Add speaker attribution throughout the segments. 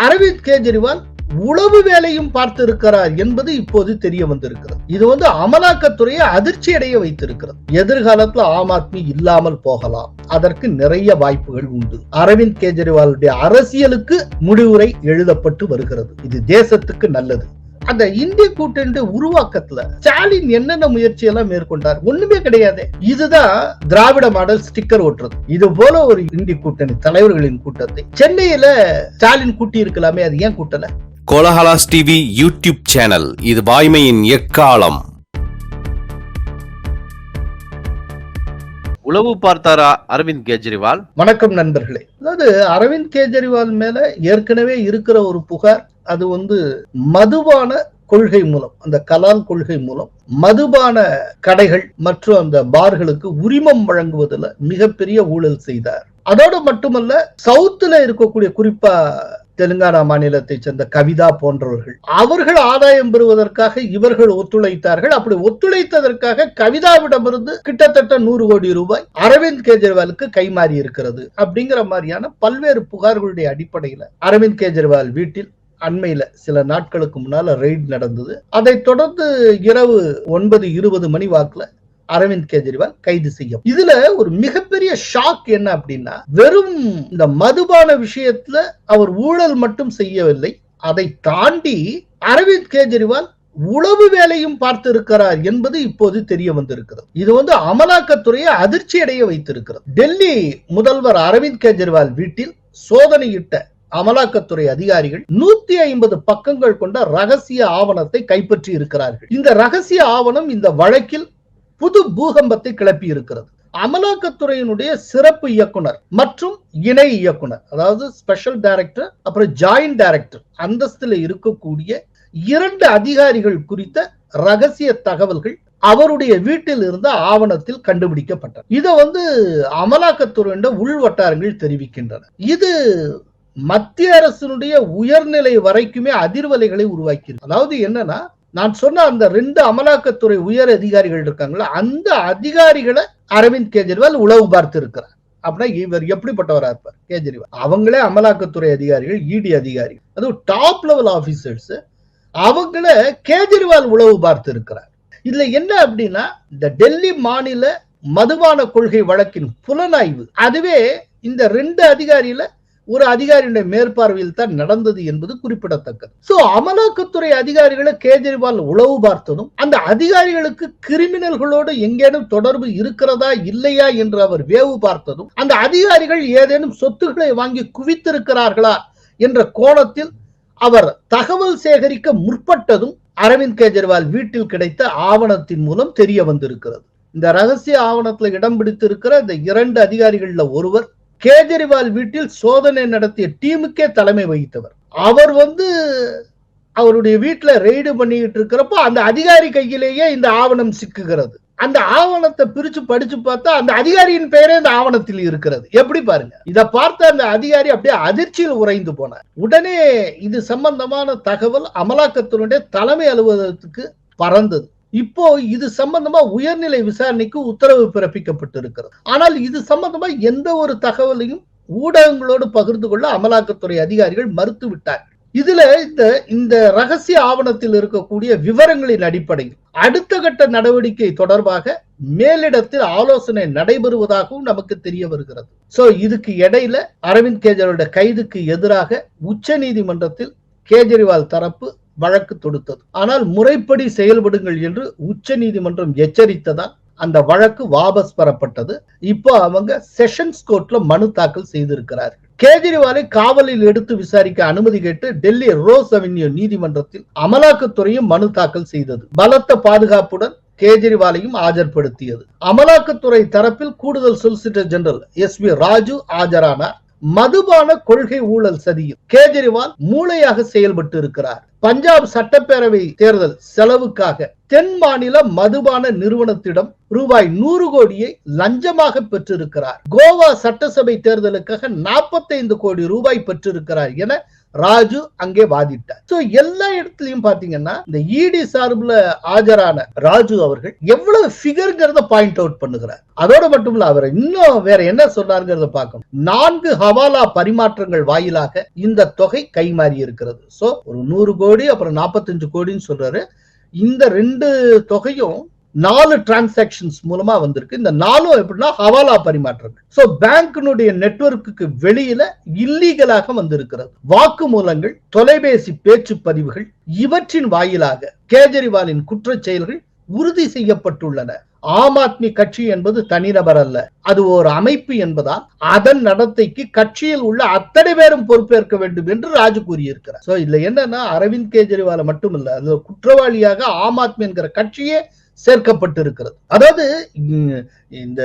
Speaker 1: அரவிந்த் கெஜ்ரிவால் உளவு வேலையும் பார்த்திருக்கிறார் என்பது இப்போது தெரிய வந்திருக்கிறது. இது வந்து அமலாக்கத்துறையை அதிர்ச்சி அடைய வைத்திருக்கிறது. எதிர்காலத்துல ஆம் ஆத்மி இல்லாமல் போகலாம். அதற்கு நிறைய வாய்ப்புகள் உண்டு. அரவிந்த் கெஜ்ரிவாலுடைய அரசியலுக்கு முடிவுரை எழுதப்பட்டு வருகிறது. இது தேசத்துக்கு நல்லது. அந்த இந்திய கூட்டணி உருவாக்கத்துல ஸ்டாலின் என்னென்ன முயற்சி எல்லாம் மேற்கொண்டார்? ஒண்ணுமே கிடையாது. இதுதான் திராவிட மாடல் ஸ்டிக்கர் ஓட்டுறது. இது போல ஒரு இந்திய கூட்டணி தலைவர்களின் கூட்டத்தை. சென்னையில ஸ்டாலின் கூட்டி இருக்கலாமே அது ஏன் கூட்டல?
Speaker 2: கோலஹலாஸ் டிவி யூடியூப் சேனல் இது வாய்மையின் எக்காலம்.
Speaker 3: உளவு பார்த்தாரா அரவிந்த் கெஜ்ரிவால்?
Speaker 1: வணக்கம் நண்பர்களே. அதாவது அரவிந்த் கெஜ்ரிவால் மேல ஏற்கனவே இருக்கிற ஒரு புகார் அது வந்து மதுபான கொள்கை மூலம் அந்த கலால் கொள்கை மூலம் மதுபான கடைகள் மற்றும் அந்த பார்களுக்கு உரிமம் வழங்குவதில் மிகப்பெரிய ஊழல் செய்தார். அதோடு மட்டுமல்ல சவுத்துல இருக்கக்கூடிய குறிப்பா தெலுங்கானா மாநிலத்தை சேர்ந்த கவிதா போன்றவர்கள். அவர்கள் ஆதாயம் பெறுவதற்காக இவர்கள் ஒத்துழைத்தார்கள். அப்படி ஒத்துழைத்ததற்காக கவிதாவிடமிருந்து கிட்டத்தட்ட நூறு கோடி ரூபாய் அரவிந்த் கெஜ்ரிவாலுக்கு கைமாறி இருக்கிறது அப்படிங்கிற மாதிரியான பல்வேறு புகார்களுடைய அடிப்படையில அரவிந்த் கெஜ்ரிவால் வீட்டில் அண்மையில சில நாட்களுக்கு முன்னால ரெய்ட் நடந்தது. அதைத் தொடர்ந்து இரவு ஒன்பது இருபது மணி வாக்குல அரவிந்த் கெஜ்ரிவால் கைது செய்யும் இதுல ஒரு மிகப்பெரிய ஷாக் என்ன அப்படின்னா வெறும் இந்த மதுபான விஷயத்துல அவர் ஊழல் மட்டும் செய்யவில்லை. அதை தாண்டி அரவிந்த் கெஜ்ரிவால் உளவு வேலையும் பார்த்திருக்கிறார் என்பது இப்போது தெரிய வந்திருக்கிறது. இது வந்து அமலாக்கத்துறையை அதிர்ச்சி அடைய வைத்திருக்கிறது. டெல்லி முதல்வர் அரவிந்த் கெஜ்ரிவால் வீட்டில் சோதனையிட்ட அமலாக்கத்துறை அதிகாரிகள் நூத்தி ஐம்பது பக்கங்கள் கொண்ட ரகசிய ஆவணத்தை கைப்பற்றி இருக்கிறார்கள். இந்த ரகசிய ஆவணம் இந்த வழக்கில் புது பூகம்பத்தை கிளப்பி இருக்கிறது. அமலாக்கத்துறையினுடைய சிறப்பு இயக்குனர் மற்றும் இணை இயக்குனர் அதாவது ஸ்பெஷல் டைரக்டர் அப்புறம் ஜாயிண்ட் டைரக்டர் அந்தஸ்துல இருக்கக்கூடிய இரண்டு அதிகாரிகள் குறித்த ரகசிய தகவல்கள் அவருடைய வீட்டில் இருந்த ஆவணத்தில் கண்டுபிடிக்கப்பட்டது இதை வந்து அமலாக்கத்துறை உள் வட்டாரங்கள் தெரிவிக்கின்றன. இது மத்திய அரசினுடைய உயர்நிலை வரைக்குமே அதிர்வலைகளை உருவாக்கி அதாவது என்னன்னா நான் சொன்ன அந்த ரெண்டு அமலாக்கத்துறை உயர் அதிகாரிகள் இருக்காங்களா அந்த அதிகாரிகளை அரவிந்த் கெஜ்ரிவால் உளவு பார்த்து இருக்கிறார் அப்படின்னா இவர் எப்படிப்பட்டவரா இருப்பார்? கெஜ்ரிவால். அவங்களே அமலாக்கத்துறை அதிகாரிகள் இடி அதிகாரிகள். அதுவும் டாப் லெவல் ஆபீசர்ஸ் அவங்கள கேஜ்ரிவால் உளவு பார்த்து இருக்கிறார் இதுல என்ன அப்படின்னா இந்த டெல்லி மாநில மதுபான கொள்கை வழக்கின் புலனாய்வு. அதுவே இந்த ரெண்டு அதிகாரியில ஒரு அதிகாரியுடைய மேற்பார்வையில் தான் நடந்தது என்பது குறிப்பிடத்தக்கது. சோ அமலாக்கத்துறை அதிகாரிகளை கேஜ்ரிவால் உளவு பார்த்ததும் அந்த அதிகாரிகளுக்கு கிரிமினல்களோடு எங்கேனும் தொடர்பு இருக்கிறதா இல்லையா என்று அவர் வேவு பார்த்ததும் அந்த அதிகாரிகள் ஏதேனும் சொத்துக்களை வாங்கி குவித்திருக்கிறார்களா என்ற கோணத்தில் அவர் தகவல் சேகரிக்க முற்பட்டதும் அரவிந்த் கெஜ்ரிவால் வீட்டில் கிடைத்த ஆவணத்தின் மூலம் தெரிய வந்திருக்கிறது. இந்த ரகசிய ஆவணத்தில் இடம் பிடித்திருக்கிற இந்த இரண்டு அதிகாரிகள்ல ஒருவர் கேஜரிவால் வீட்டில் சோதனை நடத்திய டீமுக்கே தலைமை வகித்தவர். அவர் வந்து அவருடைய வீட்டில் ரெய்டு பண்ணிக்கிட்டு இருக்கிறப்போ அந்த அதிகாரி கையிலேயே இந்த ஆவணம் சிக்குகிறது. அந்த ஆவணத்தை பிரிச்சு படிச்சு பார்த்தா அந்த அதிகாரியின் பெயரே இந்த ஆவணத்தில் இருக்கிறது. எப்படி பாருங்க? இதை பார்த்த அந்த அதிகாரி அப்படியே அதிர்ச்சியில் உறைந்து போனார். உடனே இது சம்பந்தமான தகவல் அமலாக்கத்தினுடைய தலைமை அலுவலகத்துக்கு பறந்தது. இப்போ இது சம்பந்தமா உயர்நிலை விசாரணைக்கு உத்தரவு பிறப்பிக்கப்பட்டு இருக்கிறது ஆனால் இது சம்பந்தமா எந்த ஒரு தகவலையும் ஊடகங்களோடு பகிர்ந்து கொள்ள அமலாக்கத்துறை அதிகாரிகள் மறுத்து விட்டார்கள் இதுல இந்த இந்த ரகசிய ஆவணத்தில் இருக்கக்கூடிய விவரங்களின் அடிப்படையில் அடுத்த கட்ட நடவடிக்கை தொடர்பாக மேலிடத்தில் ஆலோசனை நடைபெறுவதாகவும் நமக்கு தெரிய வருகிறது. சோ இதுக்கு இடையில அரவிந்த் கெஜ்ரிவாலோட கைதுக்கு எதிராக உச்ச நீதிமன்றத்தில் கேஜ்ரிவால் தரப்பு வழக்கு தொடுத்தது. ஆனால் முறைப்படி செயல்படுங்கள் என்று உச்ச நீதிமன்றம் எச்சரித்ததால் அந்த வழக்கு வாபஸ் பெறப்பட்டது. இப்போ அவங்க செஷன்ஸ் கோர்ட்ல மனு தாக்கல் செய்திருக்கிறார்கள். கேஜ்ரிவாலை காவலில் எடுத்து விசாரிக்க அனுமதி கேட்டு டெல்லி ரோஸ் அவென்யூ நீதிமன்றத்தில் அமலாக்கத்துறையும் மனு தாக்கல் செய்தது. பலத்த பாதுகாப்புடன் கேஜ்ரிவாலையும் ஆஜர்படுத்தியது. அமலாக்கத்துறை தரப்பில் கூடுதல் solicitor general S V Raju ஆஜரானார். மதுபான கொள்கை ஊழல் சதியில் கேஜ்ரிவால் மூளையாக செயல்பட்டு இருக்கிறார். பஞ்சாப் சட்டப்பேரவை தேர்தல் செலவுக்காக தென் மாநில மதுபான நிறுவனத்திடம் ரூபாய் நூறு கோடியை லஞ்சமாக பெற்றிருக்கிறார். கோவா சட்டசபை தேர்தலுக்காக நாற்பத்தைந்து கோடி ரூபாய் பெற்றிருக்கிறார் என ராஜு அங்கே வாதிட்டார். சோ எல்லா இடத்துலயும் பாத்தீங்கன்னா இந்த இடி சார்புல ஆஜரான ராஜு அவர்கள் எவ்வளவு பிகர்ங்கிறத பாயிண்ட் அவுட் பண்ணுகிறார். அதோட மட்டும் இல்ல அவர் இன்னும் வேற என்ன சொன்னாருங்கிறத பார்க்கணும். நான்கு ஹவாலா பரிமாற்றங்கள் வாயிலாக இந்த தொகை கைமாறி இருக்கிறது. சோ ஒரு நூறு கோடி அப்புறம் நாற்பத்தஞ்சு கோடின்னு சொல்றாரு. இந்த ரெண்டு தொகையும் நாலு டிரான்சாக்ஷன்ஸ் மூலமா வந்திருக்கு. இந்த நாலும் எப்படின்னா ஹவாலா பரிமாற்றங்கள். ஸோ பேங்கினுடைய நெட்வொர்க்குக்கு வெளியில இல்லீகலாக வந்திருக்கிறது. வாக்குமூலங்கள் தொலைபேசி பேச்சு பதிவுகள் இவற்றின் வாயிலாக கேஜரிவாலின் குற்ற செயல்கள் உறுதி செய்யப்பட்டுள்ளன. ஆம் ஆத்மி கட்சி என்பது தனிநபர் அல்ல. அது ஒரு அமைப்பு என்பதால் அதன் நடத்தைக்கு கட்சியில் உள்ள அத்தனை பேரும் பொறுப்பேற்க வேண்டும் என்று ராஜு கூறியிருக்கிறார். சோ இதுல என்னன்னா அரவிந்த் கெஜ்ரிவால மட்டுமில்ல அது குற்றவாளியாக ஆம் ஆத்மி என்கிற கட்சியே சேர்க்கப்பட்டிருக்கிறது. அதாவது இந்த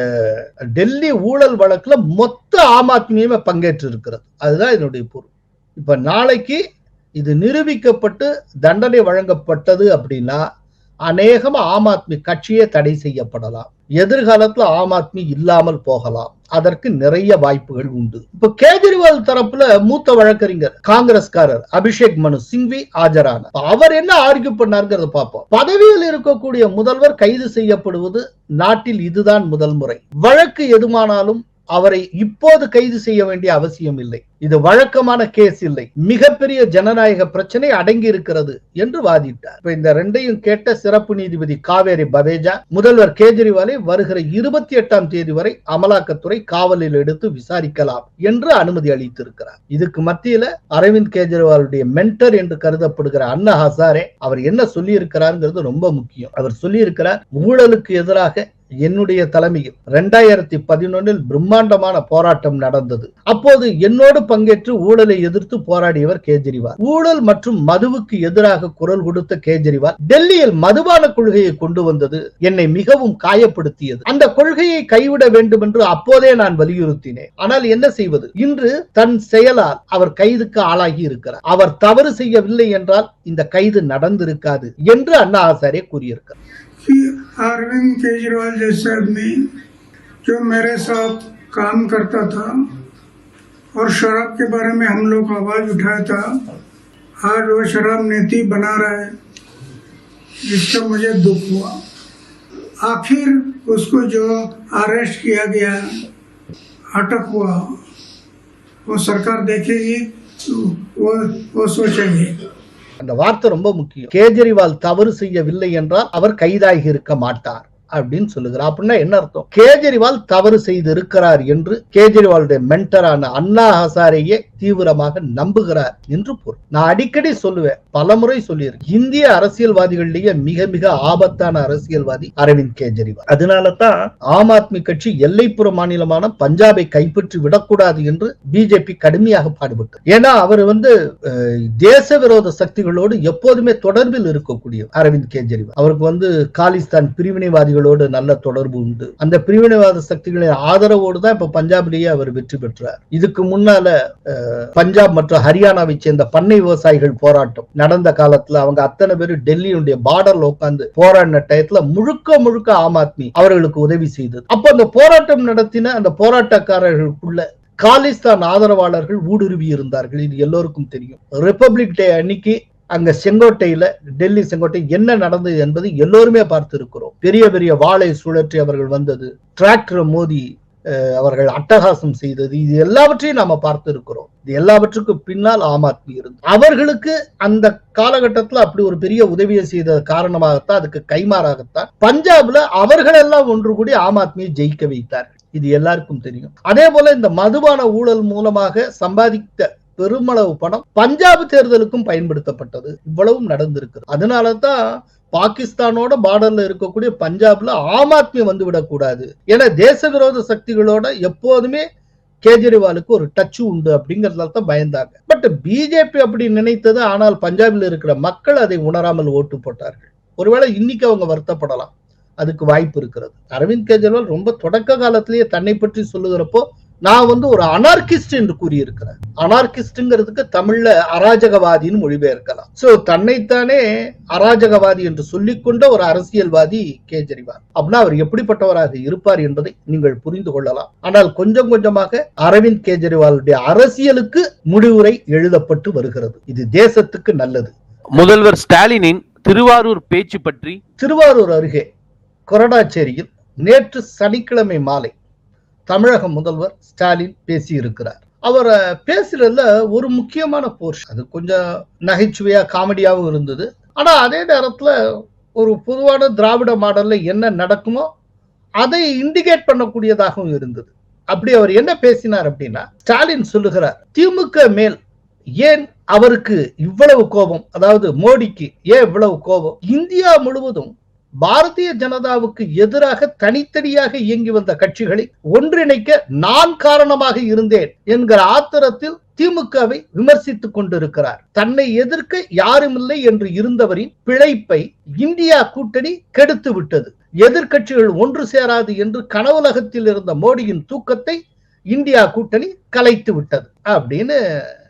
Speaker 1: டெல்லி ஊழல் வழக்குல மொத்த ஆம் ஆத்மியுமே பங்கேற்று இருக்கிறது அதுதான் இதனுடைய பொருள். இப்ப நாளைக்கு இது நிரூபிக்கப்பட்டு தண்டனை வழங்கப்பட்டது அப்படின்னா அநேகம் ஆம் ஆத்மி கட்சியே தடை செய்யப்படலாம். எதிர்காலத்துல ஆம் ஆத்மி இல்லாமல் போகலாம். அதற்கு நிறைய வாய்ப்புகள் உண்டு. இப்ப கேஜ்ரிவால் தரப்புல மூத்த வழக்கறிஞர் காங்கிரஸ்காரர் அபிஷேக் மனு சிங்வி ஆஜரான அவர் என்ன ஆர்கியூ பண்ணாருங்கிறத பார்ப்போம். பதவியில் இருக்கக்கூடிய முதல்வர் கைது செய்யப்படுவது நாட்டில் இதுதான் முதல் முறை. வழக்கு எதுமானாலும் அவரை இப்போது கைது செய்ய வேண்டிய அவசியம் இல்லை. இது வழக்கமான கேஸ் இல்லை. மிகப்பெரிய ஜனநாயக பிரச்சனை அடங்கி இருக்கிறது என்று வாதிட்டார். இப்ப இந்த ரெண்டையும் கேட்ட சிறப்பு நீதிபதி காவேரி பதேஜா முதல்வர் கேஜ்ரிவாலை வருகிற இருபத்தி எட்டாம் தேதி வரை அமலாக்கத்துறை காவலில் எடுத்து விசாரிக்கலாம் என்று அனுமதி அளித்திருக்கிறார். இதுக்கு மத்தியில அரவிந்த் கெஜ்ரிவாலுடைய மென்டர் என்று கருதப்படுகிற அண்ணா ஹசாரே அவர் என்ன சொல்லி இருக்கிறாருங்கிறது ரொம்ப முக்கியம். அவர் சொல்லி இருக்கிறார் ஊழலுக்கு எதிராக என்னுடைய தலைமையில் இரண்டாயிரத்தி பதினொன்னில் பிரம்மாண்டமான போராட்டம் நடந்தது. அப்போது என்னோடு பங்கேற்று ஊழலை எதிர்த்து போராடியவர் கேஜ்ரிவால். ஊழல் மற்றும் மதுவுக்கு எதிராக குரல் கொடுத்த கேஜ்ரிவால் டெல்லியில் மதுபான கொள்கையை கொண்டு வந்தது என்னை மிகவும் காயப்படுத்தியது. அந்த கொள்கையை கைவிட வேண்டும் என்று அப்போதே நான் வலியுறுத்தினேன். ஆனால் என்ன செய்வது? இன்று தன் செயலால் அவர் கைதுக்கு ஆளாகி இருக்கிறார். அவர் தவறு செய்யவில்லை என்றால் இந்த கைது நடந்திருக்காது என்று அண்ணா ஆசாரே கூறியிருக்கிறார்.
Speaker 4: कि अरविंद केजरीवाल जैसे आदमी जो मेरे साथ काम करता था और शराब के बारे में हम लोग आवाज़ उठाया था, आज वो शराब नीति बना रहा है जिसका मुझे दुख हुआ। आखिर उसको जो अरेस्ट किया गया, अटक हुआ। वो सरकार देखेगी, वो वो सोचेंगे।
Speaker 1: அந்த வார்த்தை ரொம்ப முக்கியம். கேஜரிவால் தவறு செய்யவில்லை என்றால் அவர் கைதாகி இருக்க மாட்டார் அப்படின்னு சொல்லுகிறார். அப்படின்னா என்ன அர்த்தம்? கேஜரிவால் தவறு செய்து இருக்கிறார் என்று கேஜரிவாலுடைய மென்டரான அண்ணா ஹசாரேயே தீவிரமாக நம்புகிறார் என்று பொருள். நான் அடிக்கடி சொல்லுவேன் பலமுறை சொல்லியிருக்கேன். இந்திய அரசியல்வாதிகளிலேயே மிக மிக ஆபத்தான அரசியல்வாதி அரவிந்த் கெஜ்ரிவால். அதனால தான் ஆம் ஆத்மி கட்சி எல்லைப்புற மாநிலமான பஞ்சாபை கைப்பற்றி விடக்கூடாது என்று பிஜேபி கடுமையாக பாடுபட்டது. ஏன்னா அவர் வந்து தேச விரோத சக்திகளோடு எப்போதுமே தொடர்பில் இருக்கக்கூடிய அரவிந்த் கெஜ்ரிவால். அவருக்கு வந்து காலிஸ்தான் பிரிவினைவாதிகளோடு நல்ல தொடர்பு உண்டு. அந்த பிரிவினைவாத சக்திகளின் ஆதரவோடு தான் இப்ப பஞ்சாபிலேயே அவர் வெற்றி பெற்றார். இதுக்கு முன்னால பஞ்சாப் மற்றும் ஹரியானாவை சேர்ந்த பண்ணை விவசாயிகள் போராட்டம் நடந்த காலத்துல அவங்க அத்தனை பேரும் டெல்லியுடைய பார்டர்ல உட்கார்ந்து போராடின டயத்துல முழுக்க முழுக்க ஆம் ஆத்மி அவர்களுக்கு உதவி செய்தது. அப்ப அந்த போராட்டம் நடத்தின அந்த போராட்டக்காரர்களுக்குள்ள காலிஸ்தான் ஆதரவாளர்கள் ஊடுருவி இருந்தார்கள். இது எல்லோருக்கும் தெரியும். ரிப்பப்ளிக் டே அன்னைக்கு அங்க செங்கோட்டையில டெல்லி செங்கோட்டை என்ன நடந்தது என்பது எல்லோருமே பார்த்து இருக்கிறோம் பெரிய பெரிய வாளை சுழற்றி அவர்கள் வந்தது. டிராக்டர் மோதி அவர்கள் அட்டகாசம் செய்தது. இது எல்லாவற்றையும் நாம பார்த்து இருக்கிறோம் இது எல்லாவற்றுக்கும் பின்னால் ஆம் ஆத்மி இருந்து. அவர்களுக்கு அந்த காலகட்டத்துல அப்படி ஒரு பெரிய உதவியை செய்த காரணமாகத்தான் அதுக்கு கைமாறாகத்தான் பஞ்சாப்ல அவர்கள் எல்லாம் ஒன்று கூடி ஆம் ஆத்மியை ஜெயிக்க வைத்தார் இது எல்லாருக்கும் தெரியும். அதே போல இந்த மதுபான ஊழல் மூலமாக சம்பாதித்த பெருமளவு பணம் பஞ்சாப் தேர்தலுக்கும் பயன்படுத்தப்பட்டது. இவ்வளவும் நடந்திருக்கு அதனால தான் பாகிஸ்தானோட பார்டர்ல இருக்கக்கூடிய பஞ்சாப்ல ஆம் ஆத்மி வந்து விடக்கூடாது. ஏன்னா தேச விரோத சக்திகளோட எப்போதுமே கேஜ்ரிவாலுக்கு ஒரு டச் உண்டு அப்படிங்கறதால தான் பயந்தாங்க. பட் பிஜேபி அப்படி நினைத்தது ஆனால் பஞ்சாபில் இருக்கிற மக்கள் அதை உணராமல் ஓட்டு போட்டார்கள். ஒருவேளை இன்னைக்கு அவங்க வருத்தப்படலாம். அதுக்கு வாய்ப்பு இருக்கிறது. அரவிந்த் கெஜ்ரிவால் ரொம்ப தொடக்க காலத்திலேயே தன்னை பற்றி சொல்லுகிறப்போ நான் வந்து ஒரு அனார்கிஸ்ட் என்று கூறியிருக்கிறேன். அனார்கிஸ்ட்ங்கிறதுக்கு தமிழ்ல அராஜகவாதின்னு மொழிபெயர்க்கலாம். சோ தன்னைத்தானே அராஜகவாதி என்று சொல்லிக்கொண்ட ஒரு அரசியல்வாதி கேஜரிவால். அப்படின்னா அவர் எப்படிப்பட்டவராக இருப்பார் என்பதை நீங்கள் புரிந்து கொள்ளலாம். ஆனால் கொஞ்சம் கொஞ்சமாக அரவிந்த் கேஜரிவாலுடைய அரசியலுக்கு முடிவுரை எழுதப்பட்டு வருகிறது. இது தேசத்துக்கு நல்லது.
Speaker 3: முதல்வர் ஸ்டாலினின் திருவாரூர் பேச்சு பற்றி
Speaker 1: திருவாரூர் அருகே கொரடாச்சேரியில் நேற்று சனிக்கிழமை மாலை தமிழக முதல்வர் ஸ்டாலின் பேசியிருக்கிறார். அவர் பேசுறதுல ஒரு முக்கியமான போர்ஷன் அது கொஞ்சம் நகைச்சுவையா காமெடியாவும் இருந்தது. ஆனா அதே நேரத்துல ஒரு பொதுவான திராவிட மாடல்ல என்ன நடக்குமோ அதை இண்டிகேட் பண்ணக்கூடியதாகவும் இருந்தது. அப்படி அவர் என்ன பேசினார் அப்படின்னா ஸ்டாலின் சொல்லுகிறார் திமுக மேல் ஏன் அவருக்கு இவ்வளவு கோபம்? அதாவது மோடிக்கு ஏன் இவ்வளவு கோபம்? இந்தியா முழுவதும் பாரதிய ஜனதாவுக்கு எதிராக தனித்தனியாக இயங்கி வந்த கட்சிகளை ஒன்றிணைக்க நான் காரணமாக இருந்தேன் என்கிற ஆத்திரத்தில் திமுகவை விமர்சித்துக் கொண்டிருக்கிறார். தன்னை எதிர்க்க யாருமில்லை என்று இருந்தவரின் பிழைப்பை இந்தியா கூட்டணி கெடுத்து விட்டது. எதிர்கட்சிகள் ஒன்று சேராது என்று கனவுலகத்தில் இருந்த மோடியின் தூக்கத்தை இந்தியா கூட்டணி கலைத்து விட்டது அப்படின்னு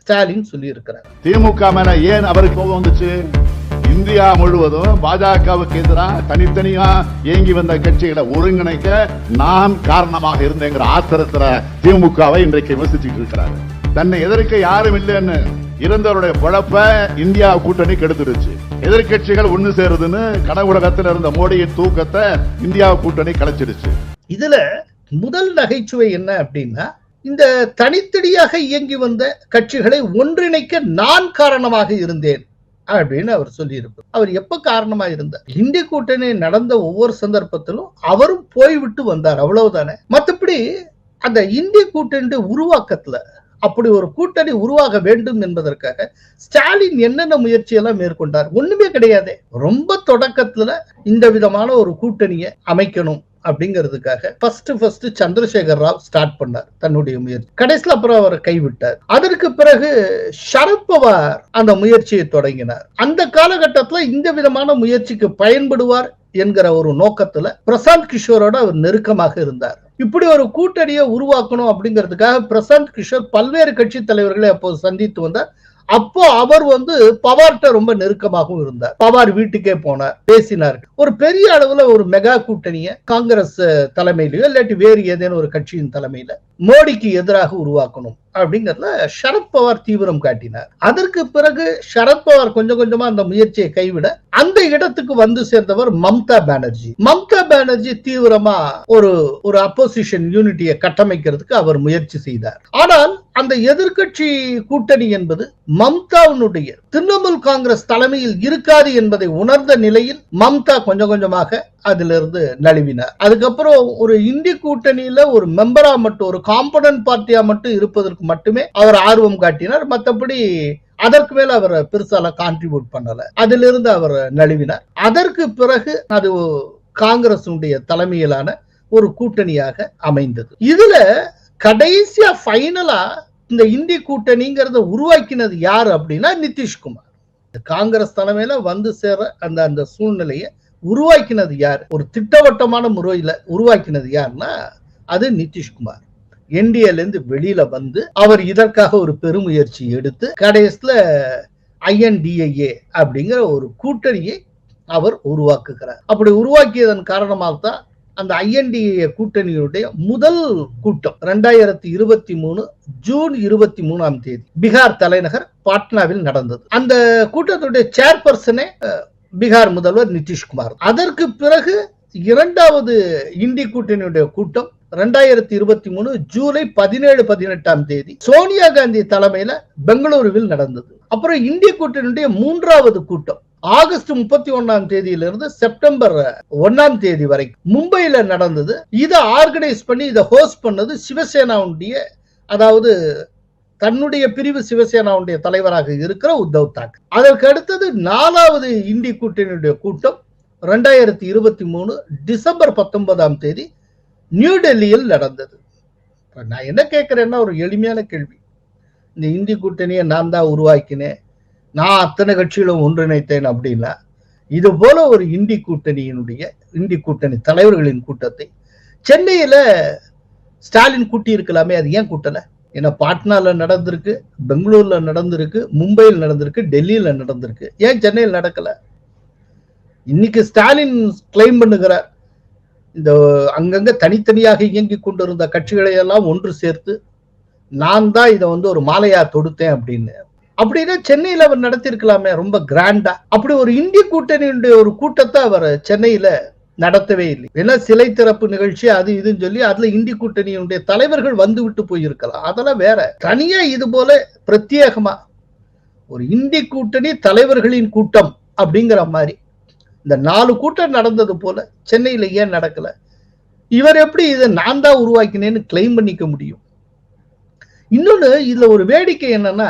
Speaker 1: ஸ்டாலின் சொல்லியிருக்கிறார்.
Speaker 5: திமுக மேல ஏன் அவருக்கு கோபம் வந்துச்சு? இந்தியா முழுவதும் பாஜகவுக்கு எதிராக தனித்தனியா இயங்கி வந்த கட்சிகளை ஒருங்கிணைக்க நான் காரணமாக இருந்தேங்கிற ஆத்திரத்துல திமுகவை இன்றைக்கு விமர்சிச்சுட்டு இருக்கிறாரு. தன்னை எதிர்க்க யாரும் இல்லைன்னு இருந்தவருடைய பொழப்ப இந்தியா கூட்டணி கெடுத்துருச்சு எதிர்க்கட்சிகள் ஒண்ணு சேருதுன்னு கனவுலகத்தில் இருந்த மோடியின் தூக்கத்தை இந்தியா கூட்டணி கலைச்சிருச்சு
Speaker 1: இதுல முதல் நகைச்சுவை என்ன அப்படின்னா இந்த தனித்தனியாக இயங்கி வந்த கட்சிகளை ஒன்றிணைக்க நான் காரணமாக இருந்தேன். அப்படின்னு அவர் சொல்லியிருப்பார். அவர் எப்ப காரணமா இருந்தார்? இந்திய கூட்டணி நடந்த ஒவ்வொரு சந்தர்ப்பத்திலும் அவரும் போய்விட்டு வந்தார் அவ்வளவுதானே? மத்தபடி அந்த இந்திய கூட்டணி உருவாக்கத்துல அப்படி ஒரு கூட்டணி உருவாக வேண்டும் என்பதற்காக ஸ்டாலின் என்னென்ன முயற்சியெல்லாம் மேற்கொண்டார்? ஒண்ணுமே கிடையாது. ரொம்ப தொடக்கத்துல இந்த விதமான ஒரு கூட்டணியை அமைக்கணும். அப்படிங்கிறதுக்காக first first Chandrasekhar Rao start பண்ணார் தன்னுடைய முயற்சி. கடைசியில் அப்புறம் அவர் கைவிட்டார். அதற்கு பிறகு சரத்பவார் அந்த முயற்சியை தொடங்கினார். அந்த காலகட்டத்தில் இந்த விதமான முயற்சிக்கு பயன்படுவார் என்கிற ஒரு நோக்கத்துல பிரசாந்த் கிஷோரோட அவர் நெருக்கமாக இருந்தார். இப்படி ஒரு கூட்டணியை உருவாக்கணும் அப்படிங்கிறதுக்காக பிரசாந்த் கிஷோர் பல்வேறு கட்சி தலைவர்களை அப்போது சந்தித்து வந்தார். அப்போ அவர் வந்து பவார்ட்ட ரொம்ப நெருக்கமாகவும் இருந்தார். பவார் வீட்டுக்கே போனார் பேசினார். ஒரு பெரிய அளவுல ஒரு மெகா கூட்டணியை காங்கிரஸ் தலைமையிலயோ இல்லாட்டி வேறு ஏதேனும் ஒரு கட்சியின் தலைமையில மோடிக்கு எதிராக உருவாக்கணும் அப்படிங்கறதுல சரத்பவார் தீவிரம் காட்டினார். அதற்கு பிறகு சரத்பவார் கொஞ்சம் கொஞ்சமா அந்த முயற்சியை கைவிட அந்த இடத்துக்கு வந்து சேர்ந்தவர் மம்தா பானர்ஜி. மம்தா பானர்ஜி தீவிரமா ஒரு ஒரு அப்போசிஷன் யூனிட்டியை கட்டமைக்கிறதுக்கு அவர் முயற்சி செய்தார். ஆனால் அந்த எதிர்கட்சி கூட்டணி என்பது மம்தாவினுடைய திரிணாமுல் காங்கிரஸ் தலைமையில் இருக்காது என்பதை உணர்ந்த நிலையில் மம்தா கொஞ்சம் கொஞ்சமாக அதிலிருந்து நழுவினார் அதுக்கப்புறம் ஒரு இந்திய கூட்டணியில ஒரு மெம்பரா மட்டும் ஒரு காம்பனன்ட் பார்ட்டியா மட்டும் இருப்பதற்கு மட்டுமே அவர் ஆர்வம் காட்டினார். மற்றபடி அதற்கு மேல அவர் பெருசால கான்ட்ரிபியூட் பண்ணல. அதிலிருந்து அவர் நழுவினார். அதற்கு பிறகு அது காங்கிரசுடைய தலைமையிலான ஒரு கூட்டணியாக அமைந்தது. இதுல கடைசியா ஃபைனலா இந்த இந்திய கூட்டணிங்கிறத உருவாக்கினது யார் அப்படின்னா நிதிஷ்குமார். காங்கிரஸ் தலைமையில வந்து சேர அந்த அந்த சூழ்நிலையை உருவாக்கினது யார்? ஒரு திட்டவட்டமான முறையில உருவாக்கினது யாருன்னா அது நிதிஷ்குமார். என்டிஏல இருந்து வெளியில வந்து அவர் இதற்காக ஒரு பெருமுயற்சி எடுத்து கடைசியில ஐஎன்டிஐஏ அப்படிங்கிற ஒரு கூட்டணியை அவர் உருவாக்குகிறார். அப்படி உருவாக்கியதன் காரணமாக தான் அந்த ஐஎன்டிஏ கூட்டணியுடைய முதல் கூட்டம் ரெண்டாயிரத்தி இருபத்தி மூணு ஜூன் இருபத்தி மூணாம் தேதி பீகார் தலைநகர் பாட்னாவில் நடந்தது. அந்த கூட்டத்துடைய சேர்பர்சனே பீகார் முதல்வர் நிதிஷ்குமார் அதற்கு பிறகு இரண்டாவது இந்தி கூட்டணியுடைய கூட்டம் ரெண்டாயிரத்தி இருபத்தி மூணு ஜூலை பதினேழு பதினெட்டாம் தேதி சோனியா காந்தி தலைமையில பெங்களூருவில் நடந்தது. அப்புறம் இந்திய கூட்டணியுடைய மூன்றாவது கூட்டம் ஆகஸ்ட் முப்பத்தி ஒன்னாம் தேதியிலிருந்து செப்டம்பர் ஒன்னாம் தேதி வரைக்கும் மும்பையில நடந்தது. இதை ஆர்கனைஸ் பண்ணி இதை ஹோஸ்ட் பண்ணது சிவசேனாவுடைய அதாவது தன்னுடைய பிரிவு சிவசேனாவுடைய தலைவராக இருக்கிற உத்தவ் தாக்கரே. அதற்கு அடுத்தது நாலாவது இந்தி கூட்டணியுடைய கூட்டம் ரெண்டாயிரத்தி இருபத்தி மூணு டிசம்பர் பத்தொன்பதாம் தேதி நியூ டெல்லியில் நடந்தது. நான் என்ன கேட்கிறேன்னா ஒரு எளிமையான கேள்வி. இந்த இந்தி கூட்டணியை நான் தான் உருவாக்கினேன். நான் அத்தனை கட்சிகளும் ஒன்றிணைத்தேன் அப்படின்னா இது போல ஒரு இந்தி கூட்டணியினுடைய இந்தி கூட்டணி தலைவர்களின் கூட்டத்தை சென்னையில ஸ்டாலின் கூட்டி இருக்கலாமே அது ஏன் கூட்டலை? ஏன்னா பாட்னால நடந்திருக்கு பெங்களூர்ல நடந்திருக்கு மும்பையில் நடந்திருக்கு டெல்லியில நடந்திருக்கு. ஏன் சென்னையில் நடக்கல? இன்னைக்கு ஸ்டாலின் கிளைம் பண்ணுகிறார் இந்த அங்கங்க தனித்தனியாக இயங்கி கொண்டிருந்த கட்சிகளை எல்லாம் ஒன்று சேர்த்து நான் தான் இதை வந்து ஒரு மாலையா தொடுத்தேன் அப்படின்னு. அப்படின்னா சென்னையில அவர் நடத்திருக்கலாமே ரொம்ப கிராண்டா அப்படி ஒரு இந்திய கூட்டணியுடைய ஒரு கூட்டத்தை அவர் சென்னையில நடத்தவே இல்லை. ஏன்னா சிலை திறப்பு நிகழ்ச்சி அது இதுன்னு சொல்லி அதுல இந்தி கூட்டணியினுடைய தலைவர்கள் வந்து விட்டு போயிருக்கலாம். அதெல்லாம் வேற. தனியா இது போல பிரத்யேகமா ஒரு இந்தி கூட்டணி தலைவர்களின் கூட்டம் அப்படிங்கிற மாதிரி. இந்த நாலு கூட்டம் நடந்தது போல சென்னையில ஏன் நடக்கல? இவர் எப்படி இதை நான் தான் உருவாக்கினேன்னு கிளைம் பண்ணிக்க முடியும்? இன்னொன்னு இதுல ஒரு வேடிக்கை என்னன்னா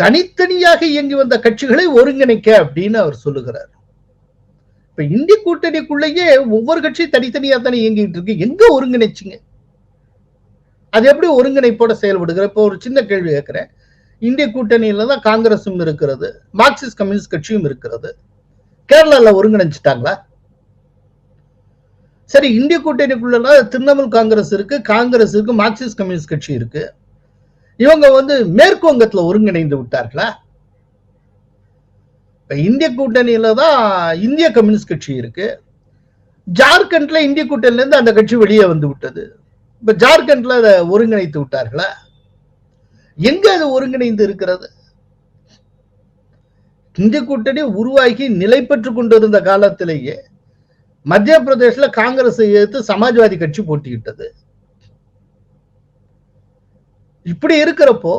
Speaker 1: தனித்தனியாக இயங்கி வந்த கட்சிகளை ஒருங்கிணைக்க அப்படின்னு அவர் சொல்லுகிறார். இப்ப இந்திய கூட்டணிக்குள்ளேயே ஒவ்வொரு கட்சியும் தனித்தனியா தானே இயங்கிட்டு இருக்கு. எங்க ஒருங்கிணைச்சிங்க? அது எப்படி ஒருங்கிணைப்போட செயல்படுகிற? இப்போ ஒரு சின்ன கேள்வி கேட்கிறேன். இந்திய கூட்டணியில தான் காங்கிரஸும் இருக்கிறது. மார்க்சிஸ்ட் கம்யூனிஸ்ட் கட்சியும் இருக்கிறது. கேரளால ஒருங்கிணைச்சிட்டாங்களா சரி இந்திய கூட்டணிக்குள்ள திரிணாமுல் காங்கிரஸ் இருக்கு காங்கிரஸ் இருக்கு மார்க்சிஸ்ட் கம்யூனிஸ்ட் கட்சி இருக்கு. இவங்க வந்து மேற்கு வங்கத்துல ஒருங்கிணைந்து விட்டார்களா? இப்போ இந்திய கூட்டணியில தான் இந்திய கம்யூனிஸ்ட் கட்சி இருக்கு. ஜார்க்கண்ட்ல இந்திய கூட்டணியிலேருந்து அந்த கட்சி வெளியே வந்து விட்டது. இப்ப ஜார்க்கண்ட்ல அதை ஒருங்கிணைத்து விட்டார்களா? எங்க அது ஒருங்கிணைந்து இருக்கிறது? இந்திய கூட்டணி உருவாகி நிலை பெற்று கொண்டிருந்த காலத்திலேயே மத்திய பிரதேசில் காங்கிரஸ் எதிர்த்து சமாஜ்வாதி கட்சி போட்டியிட்டது. இப்படி இருக்கிறப்போ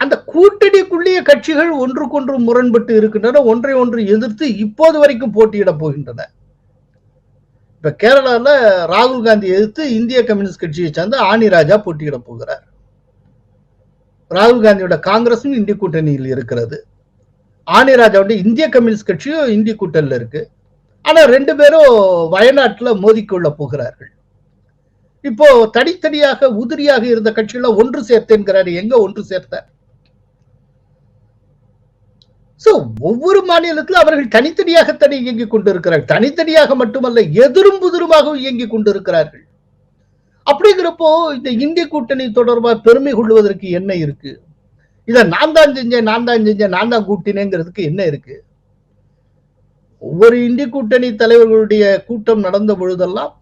Speaker 1: அந்த கூட்டணிக்குள்ளேயே கட்சிகள் ஒன்றுக்கொன்று முரண்பட்டு இருக்கின்றன ஒன்றை ஒன்று எதிர்த்து இப்போது வரைக்கும் போட்டியிட போகின்றன. இப்ப கேரளாவில் ராகுல் காந்தி எதிர்த்து இந்திய கம்யூனிஸ்ட் கட்சியை சேர்ந்த ஆனி ராஜா போட்டியிட போகிறார். ராகுல் காந்தியோட காங்கிரஸும் இந்திய கூட்டணியில் இருக்கிறது. ஆனி ராஜாவுடைய இந்திய கம்யூனிஸ்ட் கட்சியும் இந்திய கூட்டணியில் இருக்கு. ஆனா ரெண்டு பேரும் வயநாட்டில் மோதிக்கொள்ள போகிறார்கள். இப்போ தனித்தனியாக உதிரியாக இருந்த கட்சிகளை ஒன்று சேர்த்தேன்கிறாரு. எங்க ஒன்று சேர்த்தார்? சோ ஒவ்வொரு மாநிலத்தில் அவர்கள் தனித்தனியாகத்தானே இயங்கிக் கொண்டிருக்கிறார்கள். தனித்தனியாக மட்டுமல்ல எதிரும் புதிருமாகவும் இயங்கிக் கொண்டிருக்கிறார்கள். அப்படிங்கிறப்போ இந்த இந்திய கூட்டணி தொடர்பாக பெருமை கொள்வதற்கு என்ன இருக்கு? இத நான் தான் செஞ்சேன் நான் தான் செஞ்சேன் நான் தான் கூட்டினேங்கிறதுக்கு என்ன இருக்கு? ஒவ்வொரு இந்திய கூட்டணி தலைவர்களுடைய கூட்டம் நடந்த பொழுதெல்லாம்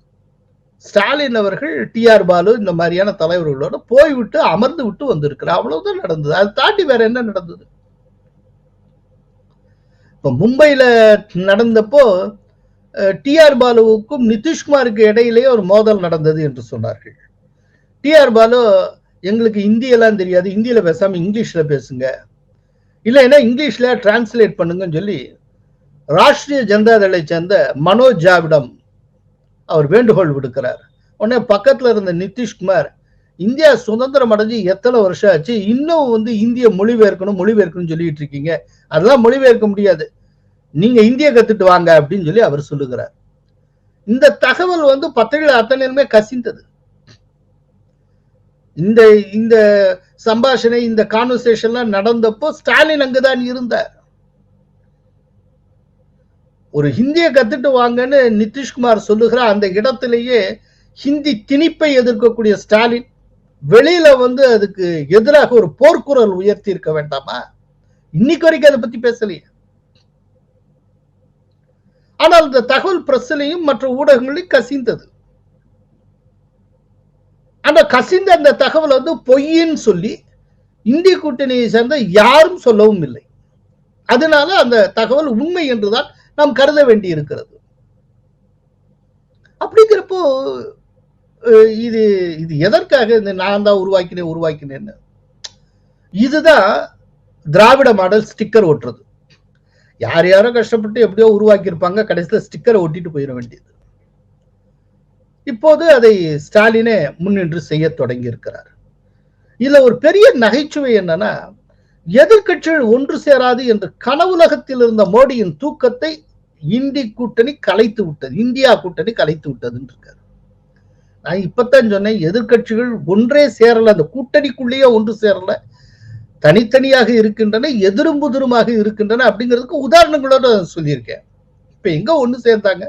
Speaker 1: ஸ்டாலின் அவர்கள் டி ஆர் பாலு இந்த மாதிரியான தலைவர்களோட போய்விட்டு அமர்ந்து விட்டு வந்திருக்கிறார். அவ்வளவுதான் நடந்தது. அதை தாண்டி வேற என்ன நடந்தது? இப்போ மும்பையில் நடந்தப்போ டிஆர் பாலுவுக்கும் நிதிஷ்குமாருக்கு இடையிலேயே ஒரு மோதல் நடந்தது என்று சொன்னார்கள். டிஆர் பாலு எங்களுக்கு ஹிந்தியெல்லாம் தெரியாது ஹிந்தியில் பேசாமல் இங்கிலீஷில் பேசுங்க. இல்லைன்னா இங்கிலீஷில் டிரான்ஸ்லேட் பண்ணுங்கன்னு சொல்லி ராஷ்டிரிய ஜனதாதளை சேர்ந்த மனோஜ் ஜாவிடம் அவர் வேண்டுகோள் விடுக்கிறார். உடனே பக்கத்தில் இருந்த நிதிஷ்குமார் இந்தியா சுதந்திரம் அடைஞ்சு எத்தனை வருஷம் ஆச்சு? இன்னும் வந்து இந்திய மொழிபெயர்க்கணும் மொழிபெயர்க்கணும்னு சொல்லிட்டு இருக்கீங்க அதெல்லாம் மொழிபெயர்க்க முடியாது. நீங்க இந்திய கத்துட்டு வாங்க அப்படின்னு சொல்லி அவர் சொல்லுகிறார். இந்த தகவல் வந்து பத்திரிகை அத்தனையுமே கசிந்தது. இந்த இந்த சம்பாஷணை இந்த கான்வர்சேஷன்லாம் நடந்தப்போ ஸ்டாலின் அங்குதான் இருந்தார். ஒரு ஹிந்தியை கத்துட்டு வாங்கன்னு நிதிஷ்குமார் சொல்லுகிற அந்த இடத்திலேயே ஹிந்தி திணிப்பை எதிர்க்கக்கூடிய ஸ்டாலின் வெளியில வந்து அதுக்கு எதிராக ஒரு போர்க்குரல் உயர்த்தி இருக்க வேண்டாமா? இன்னைக்கு வரைக்கும் அதை பத்தி பேசலையே. ஆனால் இந்த தகவல் பிரச்சனையும் மற்ற ஊடகங்களையும் கசிந்தது. அந்த கசிந்த அந்த தகவல் வந்து பொய்ன்னு சொல்லி இந்திய கூட்டணியை சேர்ந்த யாரும் சொல்லவும் இல்லை. அதனால அந்த தகவல் உண்மை என்றுதான் நாம் கருத வேண்டி இருக்கிறது அப்படிங்கிறப்போ இது இது எதற்காக இந்த நான் தான் உருவாக்கினேன் உருவாக்கினேன்னு? இதுதான் திராவிட மாடல் ஸ்டிக்கர் ஒட்டுறது யார் யாரோ கஷ்டப்பட்டு எப்படியோ உருவாக்கி இருப்பாங்க கடைசியில் ஸ்டிக்கரை ஒட்டிட்டு போயிட வேண்டியது. இப்போது அதை ஸ்டாலினே முன்னின்று செய்ய தொடங்கி இருக்கிறார் இதுல ஒரு பெரிய நகைச்சுவை என்னன்னா எதிர்கட்சிகள் ஒன்று சேராது என்று கனவுலகத்தில் இருந்த மோடியின் தூக்கத்தை இந்தி கூட்டணி கலைத்து விட்டது இந்தியா கூட்டணி கலைத்து விட்டதுன்னு இருக்காரு. நான் இப்பத்தான் சொன்னேன் எதிர்கட்சிகள் ஒன்றே சேரல அந்த கூட்டணிக்குள்ளேயே ஒன்று சேரல. தனித்தனியாக இருக்கின்றன எதிரும் புதிருமாக இருக்கின்றன அப்படிங்கிறதுக்கு உதாரணங்களோட சொல்லியிருக்கேன். இப்ப எங்க ஒண்ணு சேர்ந்தாங்க?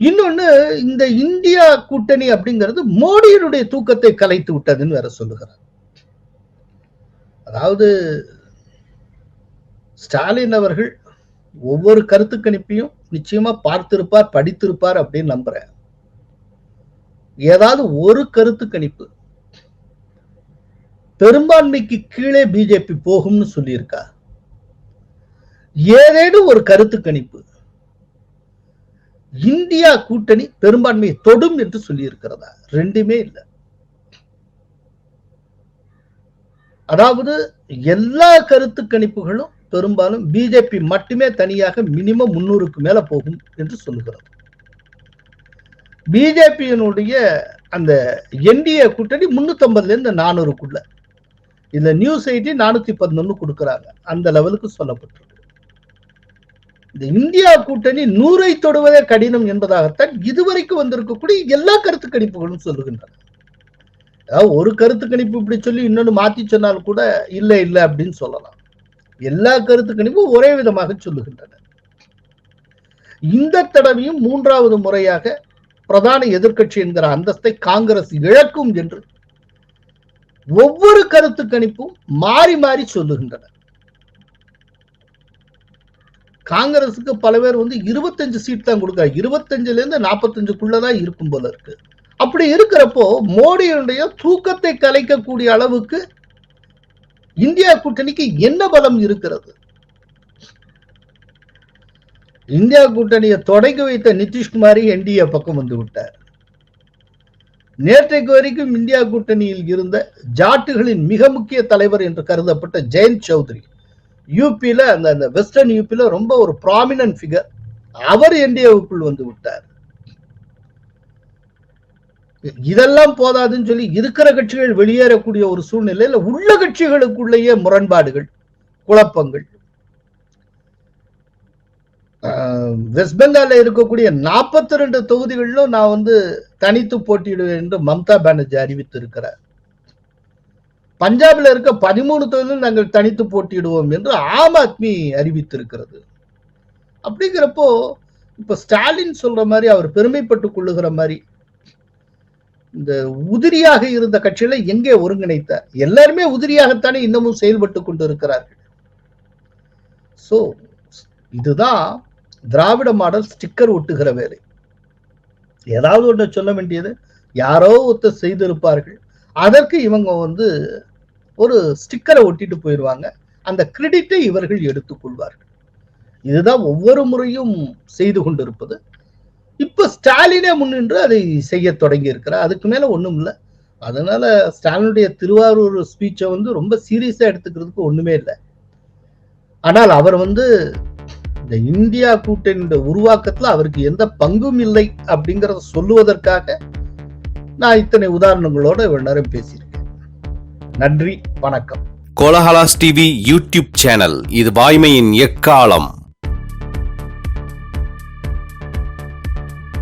Speaker 1: இன்னொன்னு இந்த இந்தியா கூட்டணி அப்படிங்கிறது மோடியினுடைய தூக்கத்தை கலைத்து விட்டதுன்னு வேற சொல்லுகிறார். அதாவது ஸ்டாலின் அவர்கள் ஒவ்வொரு கருத்து கணிப்பையும் நிச்சயமா பார்த்திருப்பார் படித்திருப்பார் அப்படின்னு நம்புறேன். ஏதாவது ஒரு கருத்து கணிப்பு. பெரும்பான்மைக்கு கீழே பிஜேபி போகும்னு சொல்லியிருக்கா. ஏதேனும் ஒரு கருத்து கணிப்பு. இந்தியா கூட்டணி பெரும்பான்மையை தொடும் என்று சொல்லி இருக்கிறதா ரெண்டுமே இல்லை. அதாவது எல்லா கருத்து கணிப்புகளும் பெரும்பாலும் பிஜேபி மட்டுமே தனியாக மினிமம் முன்னூறுக்கு மேல போகும் என்று சொல்லுகிறது. பிஜேபியினுடைய அந்த என்டிஏ கூட்டணி முன்னூத்தி இருந்து நானூறுக்குள்ள. இதுல நியூஸ் எயிட்டி நானூத்தி பதினொன்னு கொடுக்கறாங்க. அந்த லெவலுக்கு சொல்லப்பட்டிருக்கு. இந்த இந்தியா கூட்டணி நூறை தொடுவதே கடினம் என்பதாகத்தான் இதுவரைக்கும் வந்திருக்கக்கூடிய எல்லா கருத்து கணிப்புகளும் சொல்லுகின்றன. ஒரு கருத்து கணிப்பு இப்படி சொல்லி இன்னொன்னு மாத்தி சொன்னால் கூட இல்லை இல்லை அப்படின்னு சொல்லலாம். எல்லா கருத்து கணிப்பும் ஒரே விதமாக சொல்லுகின்றன. இந்த தடவையும் மூன்றாவது முறையாக பிரதான எதிர்க்கட்சி என்கிற அந்தஸ்தை காங்கிரஸ் இழக்கும் என்று ஒவ்வொரு கருத்து கணிப்பும் மாறி மாறி சொல்லுகின்றன. காங்கிரஸுக்கு பல பேர் வந்து இருபத்தஞ்சு சீட் தான் கொடுக்க இருபத்தஞ்சுல இருந்து நாற்பத்தஞ்சுக்குள்ளதான் இருக்கும் போல இருக்கு. அப்படி இருக்கிறப்போ மோடியுடைய தூக்கத்தை கலைக்கக்கூடிய அளவுக்கு இந்தியா கூட்டணிக்கு என்ன பலம் இருக்கிறது? இந்தியா கூட்டணியை தொடங்கி வைத்த நிதிஷ்குமாரி என்டிஏ பக்கம் வந்து விட்டார். நேற்றைக்கு வரைக்கும் இந்தியா கூட்டணியில் இருந்த ஜாட்டுகளின் மிக முக்கிய தலைவர் என்று கருதப்பட்ட ஜெயந்த் சௌத்ரி யூபியில அந்த அந்த வெஸ்டர்ன் யூபியில ரொம்ப ஒரு ப்ராமினன்ட் ஃபிகர் அவர் என்டிஏவுக்குள் வந்து விட்டார். இதெல்லாம் போதாதுன்னு சொல்லி இருக்கிற கட்சிகள் வெளியேறக்கூடிய ஒரு சூழ்நிலையில உள்ள கட்சிகளுக்குள்ளேயே முரண்பாடுகள் குழப்பங்கள். வெஸ்ட் பெங்கால்ல இருக்கக்கூடிய நாற்பத்தி ரெண்டு தொகுதிகளிலும் நான் வந்து தனித்து போட்டியிடுவேன் என்று மம்தா பானர்ஜி அறிவித்திருக்கிறார். பஞ்சாப்ல இருக்க பதிமூணு தொகுதியிலும் நாங்கள் தனித்து போட்டியிடுவோம் என்று ஆம் ஆத்மி அறிவித்திருக்கிறது. அப்படிங்கிறப்போ இப்ப ஸ்டாலின் சொல்ற மாதிரி அவர் பெருமைப்பட்டுக் கொள்ளுகிற மாதிரி இந்த உதிரியாக இருந்த கட்சிகளை எங்கே ஒருங்கிணைத்தார்? எல்லாருமே உதிரியாகத்தானே இன்னமும் செயல்பட்டு கொண்டு இருக்கிறார்கள் சோ இதுதான் திராவிட மாடல் ஸ்டிக்கர் ஒட்டுகிற வேலை. ஏதாவது ஒன்று சொல்ல வேண்டியது யாரோ ஒருத்தர் செய்திருப்பார்கள். அதற்கு இவங்க வந்து ஒரு ஸ்டிக்கரை ஒட்டிட்டு போயிடுவாங்க. அந்த கிரெடிட்டை இவர்கள் எடுத்துக்கொள்வார்கள் இதுதான் ஒவ்வொரு முறையும் செய்து கொண்டிருப்பது. இப்ப ஸ்டாலினே முன்னின்று அதை செய்ய தொடங்கி இருக்கிறார். அதுக்கு மேல ஒண்ணும் இல்லை. அதனால ஸ்டாலினுடைய திருவாரூர் ஸ்பீச்சை வந்து ரொம்ப சீரியஸா எடுத்துக்கிறதுக்கு ஒண்ணுமே இல்லை. ஆனால் அவர் வந்து இந்த இந்தியா கூட்டணியோட உருவாக்கத்துல அவருக்கு எந்த பங்கும் இல்லை அப்படிங்கிறத சொல்லுவதற்காக நான் இத்தனை உதாரணங்களோட இவ்வளவு நேரம் பேசியிருக்கேன். நன்றி வணக்கம்.
Speaker 2: கோலஹலாஸ் டிவி யூடியூப் சேனல் இது வாய்மையின் எக்காலம்.